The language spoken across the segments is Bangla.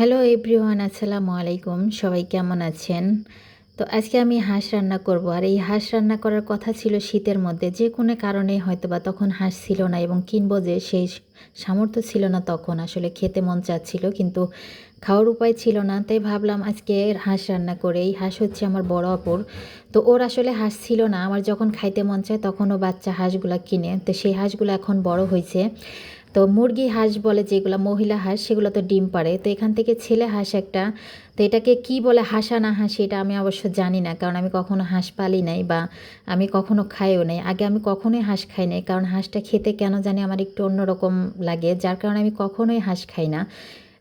হ্যালো এভরিওয়ান আসসালামু আলাইকুম সবাই কেমন আছেন? তো আজকে আমি হাঁস রান্না করব। আর এই হাঁস রান্না করার কথা ছিল শীতের মধ্যে। যে কোনো কারণে হয়তো বা তখন হাঁস ছিল না এবং কিনবো যে সেই সামর্থ্য ছিল না তখন। আসলে খেতে মন চাচ্ছিল, কিন্তু খাওয়ার উপায় ছিল না। তাই ভাবলাম আজকে হাঁস রান্না করে। এই হাঁস হচ্ছে আমার বড় অপর তো ওর আসলে হাঁস ছিল না। আমার যখন খাইতে মন চায় তখন ও বাচ্চা হাঁসগুলো কিনে। তো সেই হাঁসগুলো এখন বড় হয়েছে তো মুরগি হাঁস বলে যেগুলো, মহিলা হাঁস, সেগুলো তো ডিম পারে তো এখান থেকে ছেলে হাঁস একটা। তো এটাকে কি বলে হাসা না হাসি এটা আমি অবশ্য জানি না, কারণ আমি কখনো হাঁস পালি নাই বা আমি কখনো খাইও নাই। আগে আমি কখনোই হাঁস খাই নাই, কারণ হাঁসটা খেতে কেন জানি আমার একটু অন্যরকম লাগে, যার কারণে আমি কখনোই হাঁস খাই না।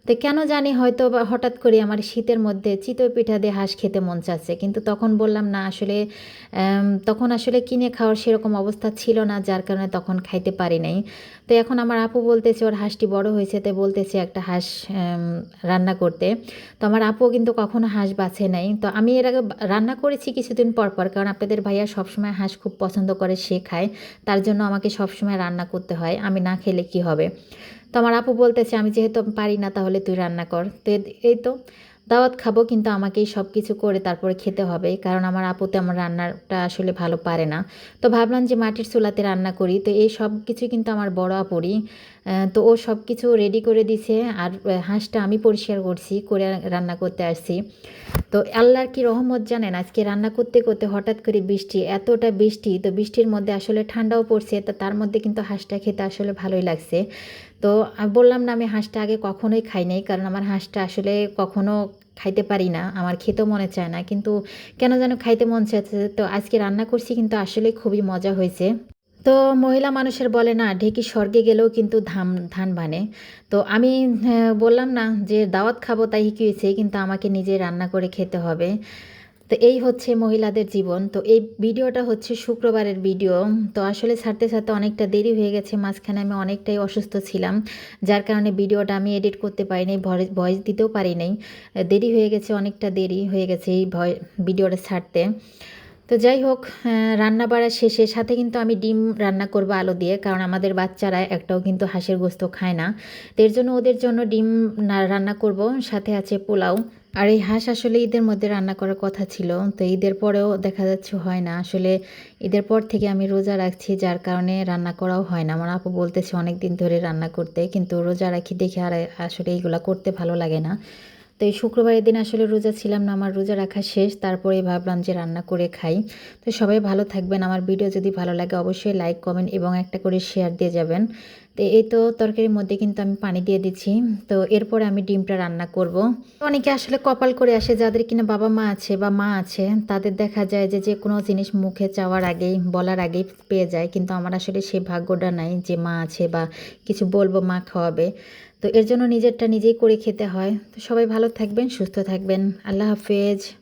তো কেন জানি হয়তো হঠাৎ করে আমার শীতের মধ্যে চিতই পিঠা দিয়ে হাঁস খেতে মন চাচ্ছে। কিন্তু তখন বললাম, না, আসলে তখন আসলে কিনে খাওয়ার সেরকম অবস্থা ছিল না, যার কারণে তখন খাইতে পারি নাই। তো এখন আমার আপু বলতেছে, ওর হাঁসটি বড় হয়েছে তাই বলতেছে একটা হাঁস রান্না করতে। তো আমার আপুও কিন্তু কখনো হাঁস বাছে নাই। তো আমি এর আগে রান্না করেছি কিছুদিন পর পর, কারণ আপনাদের ভাইয়া সবসময় হাঁস খুব পছন্দ করে, সে খায়। তার জন্য আমাকে সবসময় রান্না করতে হয়। আমি না খেলে কি হবে? তো আমার আপু বলতেছে, আমি যেহেতু পারি না, তাহলে তুই রান্না কর। তো এই তো দাওয়াত খাব, কিন্তু আমাকেই সব কিছু করে তারপরে খেতে হবে, কারণ আমার আপু আমার রান্নাটা আসলে ভালো পারে না। তো ভাবলাম যে মাটির চুলাতে রান্না করি, তো এই সব কিছু কিন্তু আমার বড় আপুরই। তো ও সব কিছু রেডি করে দিছে, আর হাঁসটা আমি পরিষ্কার করছি, করে রান্না করতে আসছি। তো আল্লাহর কি রহমত জানেন, আজকে রান্না করতে করতে হঠাৎ করে বৃষ্টি, এতটা বৃষ্টি, তো বৃষ্টির মধ্যে আসলে ঠান্ডাও পড়ছে, তো, তার মধ্যে কিন্তু হাঁসটা খেতে আসলে ভালোই লাগছে। তো বললাম না আমি হাঁসটা আগে কখনোই খাই নাই, কারণ আমার হাঁসটা আসলে কখনো খাইতে পারি না, আমার খেতেও মনে চায় না, কিন্তু কেন যেন খাইতে মন চাইছে তো আজকে রান্না করছি কিন্তু আসলে খুবই মজা হয়েছে। তো মহিলা মানুষের বলে না, ঢেকি স্বর্গে গেলেও কিন্তু ধান ধান বানে। তো আমি বললাম না যে দাওয়াত খাব তাই কি হয়েছে, কিন্তু আমাকে নিজে রান্না করে খেতে হবে। তো এই হচ্ছে মহিলাদের জীবন। তো এই ভিডিওটা হচ্ছে শুক্রবারের ভিডিও। তো আসলে ছাড়তে ছাড়তে অনেকটা দেরি হয়ে গেছে, মাঝখানে আমি অনেকটাই অসুস্থ ছিলাম, যার কারণে ভিডিওটা আমি এডিট করতে পারিনি, ভয়েস দিতেও পারি নাই দেরি হয়ে গেছে, অনেকটা দেরি হয়ে গেছে এই ভয়, ভিডিওটা ছাড়তে। তো যাই হোক রান্না বাড়া শেষে, সাথে কিন্তু আমি ডিম রান্না করব আলো দিয়ে, কারণ আমাদের বাচ্চারা একটাও কিন্তু হাঁসের গোস্ত খায় না। এর জন্য ওদের জন্য ডিম রান্না করব, সাথে আছে পোলাও। আর এই হাঁস আসলে ঈদের মধ্যে রান্না করার কথা ছিল, তো ঈদের পরেও দেখা যাচ্ছে হয় না। আসলে ঈদের পর থেকে আমি রোজা রাখছি, যার কারণে রান্না করাও হয় না। আমার আপু বলতেছে অনেক দিন ধরে রান্না করতে, কিন্তু রোজা রাখি দেখে আর আসলে এইগুলা করতে ভালো লাগে না। তো এই শুক্রবারের দিন আসলে রোজা ছিলাম না, আমার রোজা রাখা শেষ তারপরে ভাবলাম যে রান্না করে খাই। তো সবাই ভালো থাকবেন। আমার ভিডিও যদি ভালো লাগে অবশ্যই লাইক, কমেন্ট এবং একটা করে শেয়ার দিয়ে যাবেন। তো এই তো তরকারির মধ্যে কিন্তু আমি পানি দিয়ে দিচ্ছি। তো এরপরে আমি ডিমটা রান্না করব। অনেকে আসলে কপাল করে আসে যাদের কিনা বাবা মা আছে বা মা আছে, তাদের দেখা যায় যে যে কোনো জিনিস মুখে চাওয়ার আগেই, বলার আগেই পেয়ে যায়। কিন্তু আমার আসলে সেই ভাগ্যটা নাই যে মা আছে বা কিছু বলব মা খাওয়াবে। তো এর জন্য নিজেরটা নিজেই করে খেতে হয়। তো সবাই ভালো থাকবেন, সুস্থ থাকবেন। আল্লাহ হাফেজ।